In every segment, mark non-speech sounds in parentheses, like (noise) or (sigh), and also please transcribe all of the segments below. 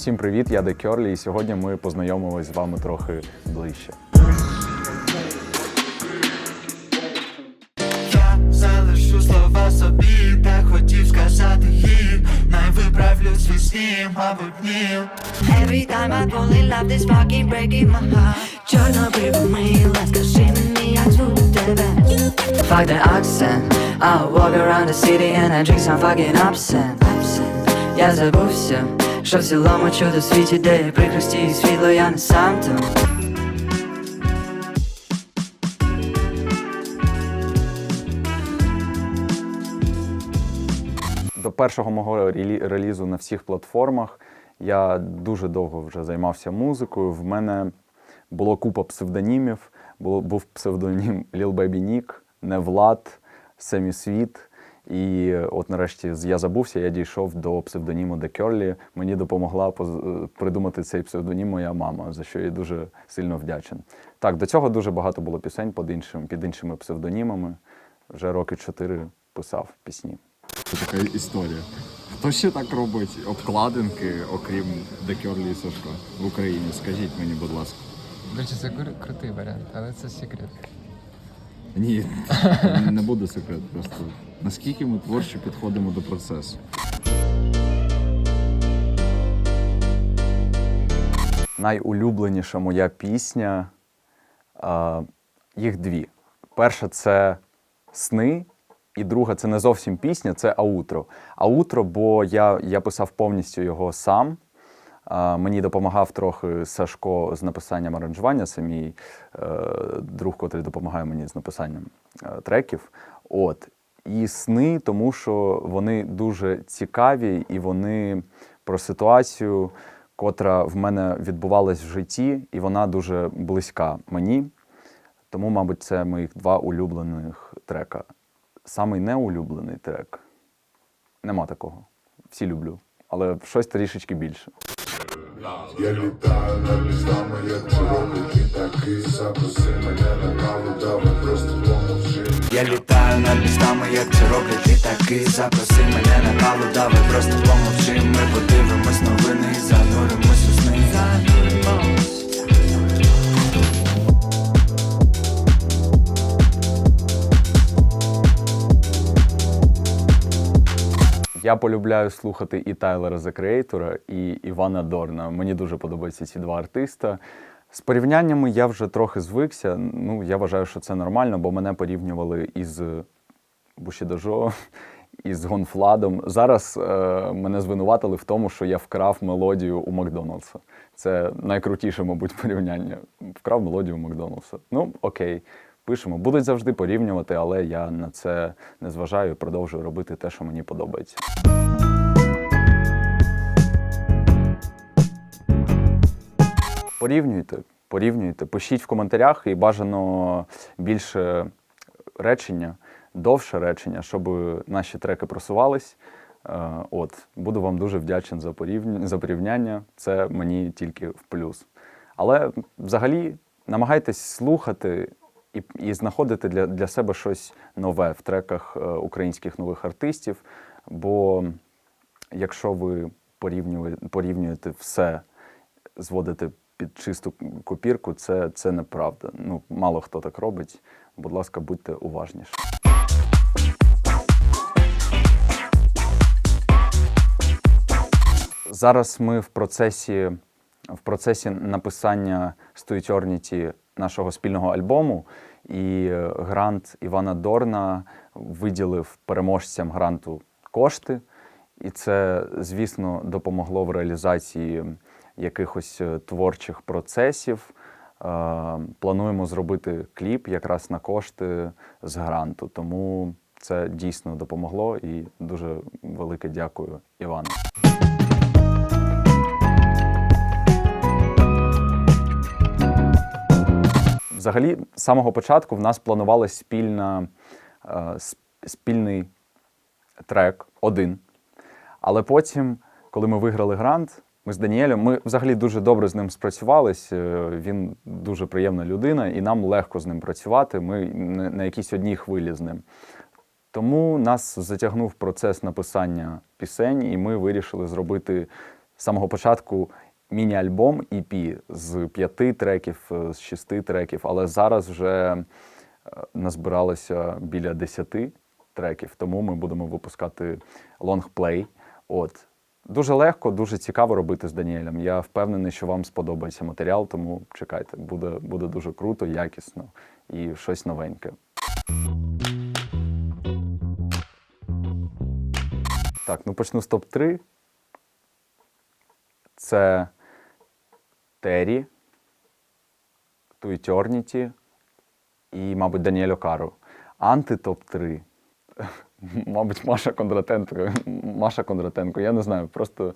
Всім привіт, я Де Кьорлі, і сьогодні ми познайомились з вами трохи ближче. Я залишу слова собі, та хотів сказати їм Най виправлю свій снім, мабуть, ні Every time I fall in love, this fucking breaking my heart. Чорнобрив мила, скажи мені, як звуть тебе. Fuck the accent I'll walk around the city and I drink some fucking absinthe Я забувся, що в цілому чудо світі, де є прикрості і світло, я не сам там До першого мого релі- релізу на всіх платформах я дуже довго вже займався музикою. В мене було купа псевдонімів. Був псевдонім Lil Baby Nick, Невлад, Семісвіт. І от нарешті я забувся, я дійшов до псевдоніму The Curly. Мені допомогла поз- придумати цей псевдонім моя мама, за що я дуже сильно вдячен. Так, до цього дуже багато було пісень під іншим, під іншими псевдонімами. Вже роки чотири писав пісні. Це така історія. Хто ще так робить обкладинки, окрім Декьорлі і Сашко в Україні? Скажіть мені, будь ласка. До речі, це кру- крутий варіант, але це секрет. Ні, не буде секрет. Просто наскільки ми творчо підходимо до процесу. найулюбленіша моя пісня. А, їх дві. Перша це сни, і друга це не зовсім пісня, це аутро. Аутро, бо я, я писав повністю його сам. Мені допомагав трохи Сашко з написанням аранжування, це мій е, друг, котрий допомагає мені з написанням е, треків. От. І сни, тому що вони дуже цікаві і вони про ситуацію, котра в мене відбувалась в житті, і вона дуже близька мені. Тому, мабуть, це моїх два улюблених трека. Самий неулюблений трек. Нема такого. Всі люблю. Але щось трішечки більше. Я літаю над містами, як чорний літаки Запроси мене на каву, давай просто помовчи. Я літаю над містами, як це роблять літаки Запроси мене на каву, давай просто помовчи. Ми подивимось новини і зануримось Я полюбляю слухати і Тайлера The Creator, і Івана Дорна. Мені дуже подобаються ці два артиста. З порівняннями я вже трохи звикся. Ну, я вважаю, що це нормально, бо мене порівнювали із Бушідожо, (laughs) із Гонфладом. Зараз е, мене звинуватили в тому, що я вкрав мелодію у Макдоналдса. Це найкрутіше, мабуть, (laughs) порівняння. Вкрав мелодію у Макдоналдса. Ну, окей, пишемо. Будуть завжди порівнювати, але я на це не зважаю і продовжую робити те, що мені подобається. Порівнюйте, порівнюйте, пишіть в коментарях і бажано більше речення, довше речення, щоб наші треки просувались. Е, От, буду вам дуже вдячен за порівняння, за порівняння. Це мені тільки в плюс. Але взагалі намагайтесь слухати і, і знаходити для, для себе щось нове в треках е, українських нових артистів. Бо якщо ви порівнює- порівнюєте все, зводите під чисту копірку, це, це неправда. Ну, мало хто так робить. Будь ласка, будьте уважніші. Зараз ми в процесі, в процесі написання «Stu Eternity» нашого спільного альбому, і е, грант Івана Дорна виділив переможцям гранту кошти. І це, звісно, допомогло в реалізації якихось е, творчих процесів. Е, Плануємо зробити кліп якраз на кошти з гранту. Тому це дійсно допомогло і дуже велике дякую Івану. Взагалі, з самого початку в нас планувалася спільна, е, спільний трек один. Але потім, коли ми виграли грант, ми з Даніелем, ми взагалі дуже добре з ним спрацювались. е, Він дуже приємна людина, і нам легко з ним працювати. Ми на якійсь одній хвилі з ним. Тому нас затягнув процес написання пісень, і ми вирішили зробити з самого початку міні-альбом EP з п'яти треків, е, з шести треків, але зараз вже е, назбиралося біля десяти треків, тому ми будемо випускати лонгплей. От. Дуже легко, дуже цікаво робити з Даніелем. Я впевнений, що вам сподобається матеріал, тому чекайте, буде, буде дуже круто, якісно і щось новеньке. Так, ну почну з топ-3. Це Террі, To Eternity і, мабуть, Даніель Окаро. Анти-топ-3. (laughs) Мабуть, Маша Кондратенко. Маша Кондратенко. Я не знаю, просто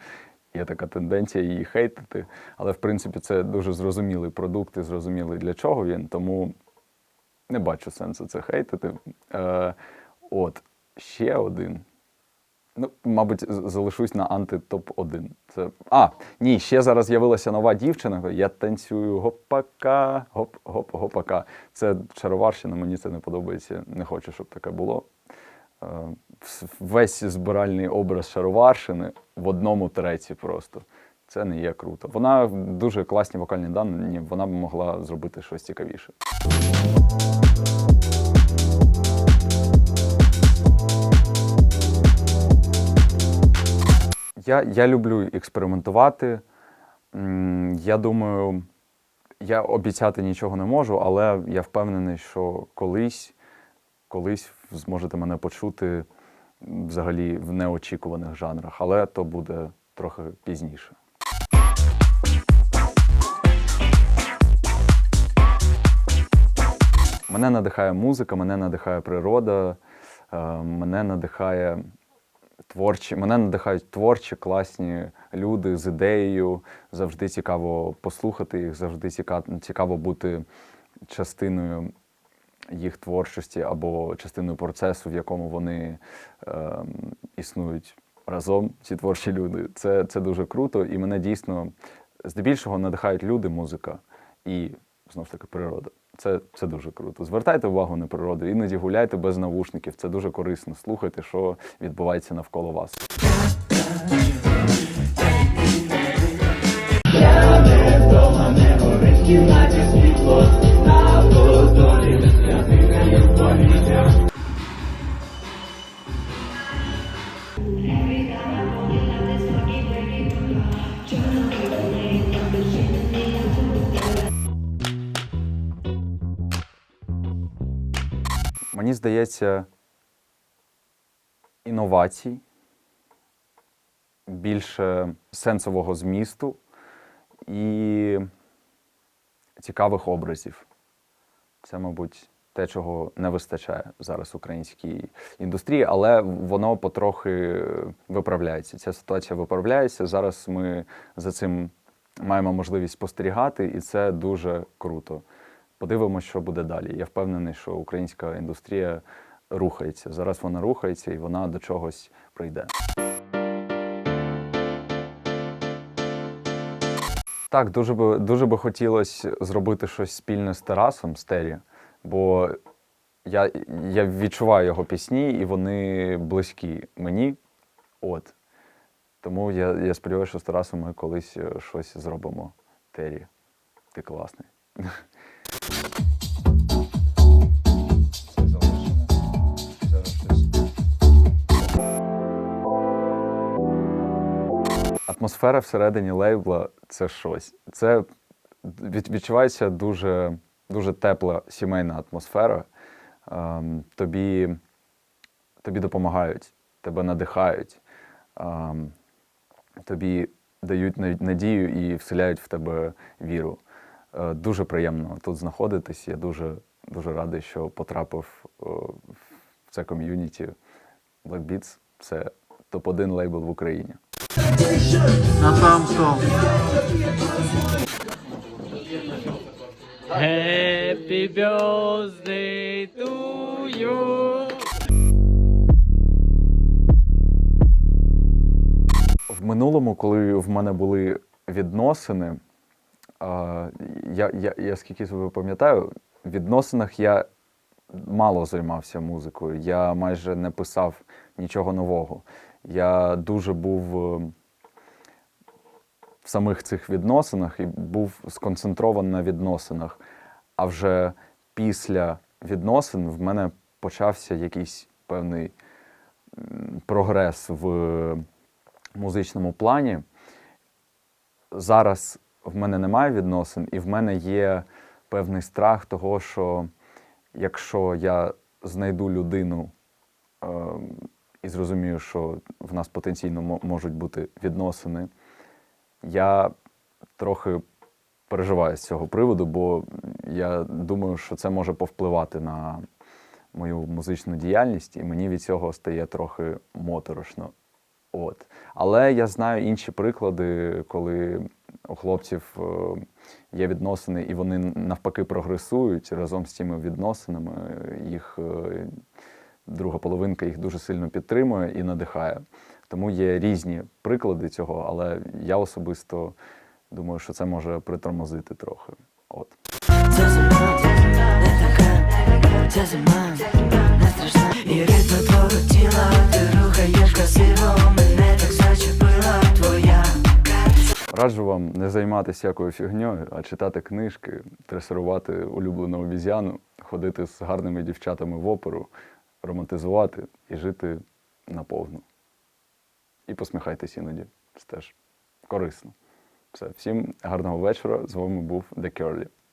є така тенденція її хейтити. Але, в принципі, це дуже зрозумілий продукт і зрозумілий для чого він, тому не бачу сенсу це хейтити. Е, от, ще один. Ну, мабуть, залишусь на анти-топ-1. Це... А, ні, ще зараз з'явилася нова дівчина. Я танцюю гопака, гоп, гоп, гопака. Це чароварщина, мені це не подобається. Не хочу, щоб таке було. Е, Весь збиральний образ шароварщини в одному треці просто. Це не є круто. Вона дуже класні вокальні дані, вона б могла зробити щось цікавіше. Я, я люблю експериментувати. Я думаю, я обіцяти нічого не можу, але я впевнений, що колись, колись зможете мене почути взагалі в неочікуваних жанрах, але то буде трохи пізніше. Мене надихає музика, мене надихає природа, е, мене надихає творчі, мене надихають творчі, класні люди з ідеєю. Завжди цікаво послухати їх, завжди цікаво, бути частиною їх творчості або частиною процесу, в якому вони е, існують разом, ці творчі люди. Це, це дуже круто, і мене дійсно здебільшого надихають люди, музика і знову ж таки природа. Це, це дуже круто. Звертайте увагу на природу, іноді гуляйте без навушників. Це дуже корисно. Слухайте, що відбувається навколо вас. Мені здається, інновацій, більше сенсового змісту і цікавих образів. Це, мабуть, те, чого не вистачає зараз українській індустрії, але воно потрохи виправляється. Ця ситуація виправляється. Зараз ми за цим маємо можливість спостерігати, і це дуже круто. Подивимося, що буде далі. Я впевнений, що українська індустрія рухається. Зараз вона рухається і вона до чогось прийде. Так, дуже би, дуже би хотілося зробити щось спільне з Тарасом з Террі, бо я, я відчуваю його пісні, і вони близькі мені. От. Тому я, я сподіваюся, що з Тарасом ми колись е, щось зробимо. Террі, ти класний. (laughs) Атмосфера всередині лейбла це щось. Це від- відчувається дуже, дуже тепла сімейна атмосфера. Ем, тобі, тобі допомагають, тебе надихають, ем, тобі дають над- надію і вселяють в тебе віру. Е, Дуже приємно тут знаходитись. Я дуже, дуже радий, що потрапив е, в це ком'юніті. Black Beats – це топ-1 лейбл в Україні. Happy birthday to you. В минулому, коли в мене були відносини, а, я, я, я скільки себе пам'ятаю, в відносинах я мало займався музикою. Я майже не писав нічого нового. Я дуже був е, в самих цих відносинах і був сконцентрований на відносинах. А вже після відносин в мене почався якийсь певний прогрес в музичному плані. Зараз в мене немає відносин, і в мене є певний страх того, що якщо я знайду людину е, і зрозумію, що в нас потенційно мо- можуть бути відносини, я трохи переживаю з цього приводу, бо я думаю, що це може повпливати на мою музичну діяльність, і мені від цього стає трохи моторошно. От. Але я знаю інші приклади, коли у хлопців е, є відносини, і вони навпаки прогресують разом з цими відносинами. Їх е, друга половинка їх дуже сильно підтримує і надихає. Тому є різні приклади цього, але я особисто думаю, що це може притормозити трохи. От. Ця зима не страшна І ритм твого тіла ти рухаєш красиво Раджу вам не займатися якою фігньою, а читати книжки, тресирувати улюблену обіз'яну, ходити з гарними дівчатами в оперу, романтизувати і жити наповну. І посміхайтесь іноді. Це теж корисно. Все, всім гарного вечора. З вами був The Curly.